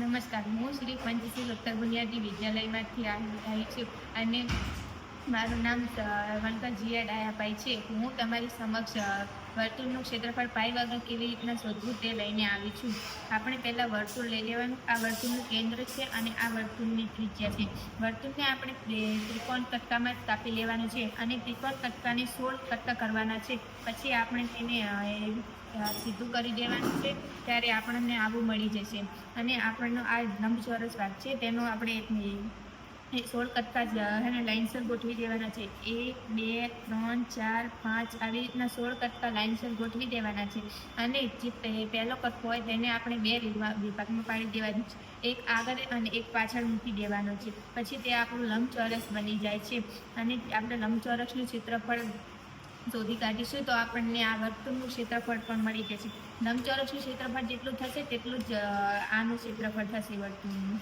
નમસ્કાર. હું શ્રી પંચશીલ ઉત્તર બુનિયાદી વિદ્યાલયમાંથી આવી છું અને મારું નામ વનકા જીયા ડાયાભાઈ છે. હું તમારી સમક્ષ વર્તુળનું ક્ષેત્રફળ પાઈ વગર કેવી રીતના શોધવું તે લઈને આવી છું. આપણે પહેલાં વર્તુળ લઈ લેવાનું. આ વર્તુળનું કેન્દ્ર છે અને આ વર્તુળની ત્રિજ્યા છે. વર્તુળને આપણે ત્રિકોણ કટકામાં કાપી લેવાનું છે અને ત્રિકોણ કટકાને સોળ કટકા કરવાના છે. પછી આપણે તેને સીધું કરી દેવાનું છે. ત્યારે આપણને આવું મળી જશે. અને આપણનો આ લંબચોરસ ભાગ છે. તેનો આપણે એ સોળ કટકા જ એને લાઇનસર ગોઠવી દેવાના છે. એક, બે, ત્રણ, ચાર, પાંચ, આવી રીતના સોળ કટકા લાઇનસર ગોઠવી દેવાના છે. અને જે પહેલો કટકો હોય તેને આપણે બે વિભા- વિભાગમાં પાડી દેવાનું છે. એક આગળ અને એક પાછળ મૂકી દેવાનો છે. પછી તે આપણું લંબચોરસ બની જાય છે. અને આપણે લંબચોરસનું ક્ષેત્રફળ શોધી કાઢીશું તો આપણને આ વર્તુળનું ક્ષેત્રફળ પણ મળી જશે. લંબચોરસનું ક્ષેત્રફળ જેટલું થશે તેટલું જ આનું ક્ષેત્રફળ થશે વર્તુળનું.